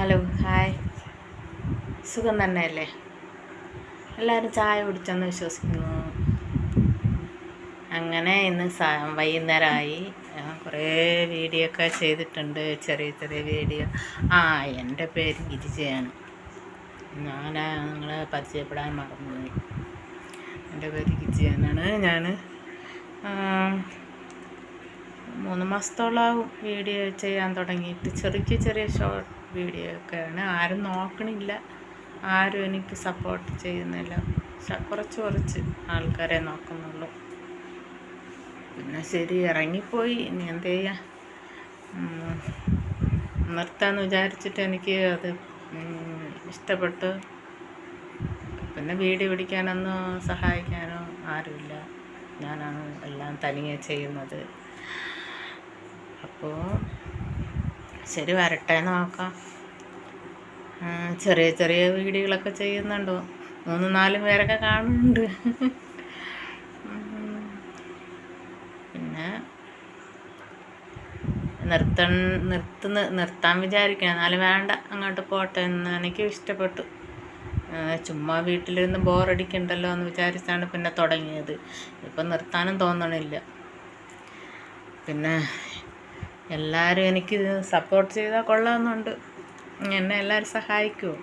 Hello hi. സുഖം തന്നെയല്ലേ? എല്ലാവരും ചായ കുടിച്ചെന്ന് വിശ്വസിക്കുന്നു. അങ്ങനെ ഇന്ന് വൈകുന്നേരമായി. കുറേ വീഡിയോ ഒക്കെ ചെയ്തിട്ടുണ്ട്. ചെറിയ ചെറിയ വീഡിയോ. ആ എന്റെ പേര് ഗിരിജയാണ്. ഞാൻ നിങ്ങളെ പരിചയപ്പെടാൻ മറന്നുപോയി. എന്റെ പേര് ഗിരിജയെന്നാണ് ഞാൻ മൂന്ന് മാസത്തോളം വീഡിയോ ചെയ്യാൻ തുടങ്ങിയിട്ട്. ചെറിയ ചെറിയ ഷോർട്ട് വീഡിയോ ഒക്കെയാണ് ആരും നോക്കണില്ല. ആരും എനിക്ക് സപ്പോർട്ട് ചെയ്യുന്നില്ല. കുറച്ച് കുറച്ച് ആൾക്കാരെ നോക്കുന്നുള്ളൂ. പിന്നെ ശരി ഇറങ്ങിപ്പോയി. ഇനി എന്ത് ചെയ്യാം? നിർത്താമെന്ന് വിചാരിച്ചിട്ട് എനിക്ക് അത് ഇഷ്ടപ്പെട്ടു. പിന്നെ വീഡിയോ പിടിക്കാനൊന്നും സഹായിക്കാനോ ആരുമില്ല. ഞാനാണ് എല്ലാം തനിയെ ചെയ്യുന്നത്. അപ്പോൾ ശരി വരട്ടെ നോക്കാം. ചെറിയ ചെറിയ വീഡിയോകളൊക്കെ ചെയ്യുന്നുണ്ടോ. മൂന്ന് നാല് പേരൊക്കെ കാണുന്നുണ്ട്. പിന്നെ നിർത്തൺ നിർത്തുന്ന നിർത്താൻ വിചാരിക്കണം. എന്നാലും വേണ്ട അങ്ങോട്ട് പോട്ടെ എന്ന് എനിക്ക് ഇഷ്ടപ്പെട്ടു. ചുമ്മാ വീട്ടിലിരുന്ന് ബോറടിക്കണ്ടല്ലോ എന്ന് വിചാരിച്ചാണ് പിന്നെ തുടങ്ങിയത്. ഇപ്പം നിർത്താനും തോന്നണില്ല. പിന്നെ എല്ലാവരും എനിക്ക് സപ്പോർട്ട് ചെയ്താൽ കൊള്ളാമെന്നുണ്ട്. എന്നെ എല്ലാവരും സഹായിക്കുമോ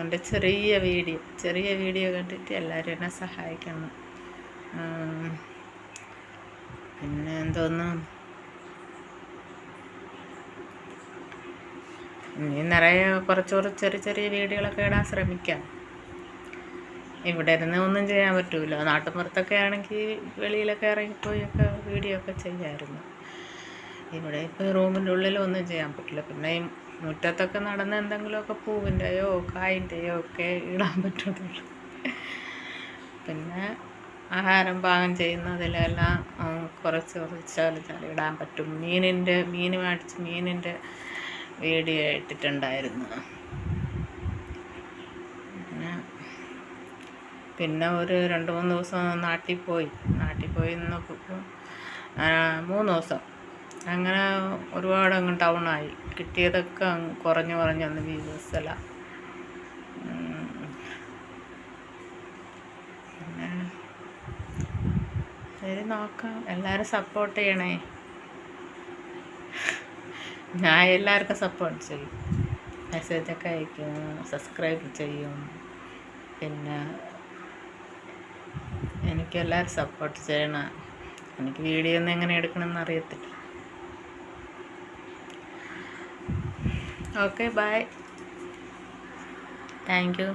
എന്റെ ചെറിയ വീഡിയോ ചെറിയ വീഡിയോ കണ്ടിട്ട് എല്ലാവരും എന്നെ സഹായിക്കണം. പിന്നെ എന്തോന്ന്? ഇനി നിറയെ കുറച്ച് കുറച്ച് ചെറിയ ചെറിയ വീഡിയോകളൊക്കെ ഇടാൻ ശ്രമിക്കാം. ഇവിടെ ഇരുന്ന് ഒന്നും ചെയ്യാൻ പറ്റൂല. നാട്ടുമ്പുറത്തൊക്കെ ആണെങ്കിൽ വെളിയിലൊക്കെ ഇറങ്ങിപ്പോയൊക്കെ വീഡിയോ ഒക്കെ ചെയ്യാമായിരുന്നു ഇവിടെ ഇപ്പോൾ റൂമിന്റെ ഉള്ളിൽ ഒന്നും ചെയ്യാൻ പറ്റില്ല. പിന്നെ ഈ മുറ്റത്തൊക്കെ നടന്ന് എന്തെങ്കിലുമൊക്കെ പൂവിന്റെയോ കായിന്റെയോ ഒക്കെ ഇടാൻ പറ്റത്തുള്ളൂ. പിന്നെ ആഹാരം പാകം ചെയ്യുന്നതിലെല്ലാം കുറച്ച് കുറച്ച് ചാലിച്ചാൽ ഇടാൻ പറ്റും. മീനിന്റെ മീൻ മേടിച്ച് മീനിന്റെ വീഡിയോ ഇട്ടിട്ടുണ്ടായിരുന്നു. പിന്നെ ഒരു രണ്ട് മൂന്ന് ദിവസം നാട്ടിൽ പോയി. നാട്ടിൽ പോയി നിന്നപ്പോൾ മൂന്ന് ദിവസം. അങ്ങനെ ഒരുപാട് അങ്ങ് ടൗണായി. കിട്ടിയതൊക്കെ അങ്ങ് കുറഞ്ഞ് കുറഞ്ഞ് വന്ന് ഉം. പിന്നെ ശരി നോക്കാം. എല്ലാവരും സപ്പോർട്ട് ചെയ്യണേ. ഞാൻ എല്ലാവർക്കും സപ്പോർട്ട് ചെയ്യും. മെസ്സേജൊക്കെ അയക്കും സബ്സ്ക്രൈബ് ചെയ്യും. പിന്നെ എനിക്ക് എല്ലാവരും സപ്പോർട്ട് ചെയ്യണം എനിക്ക് വീഡിയോ ഒന്നും എങ്ങനെ എടുക്കണമെന്ന് അറിയത്തില്ല. Okay bye thank you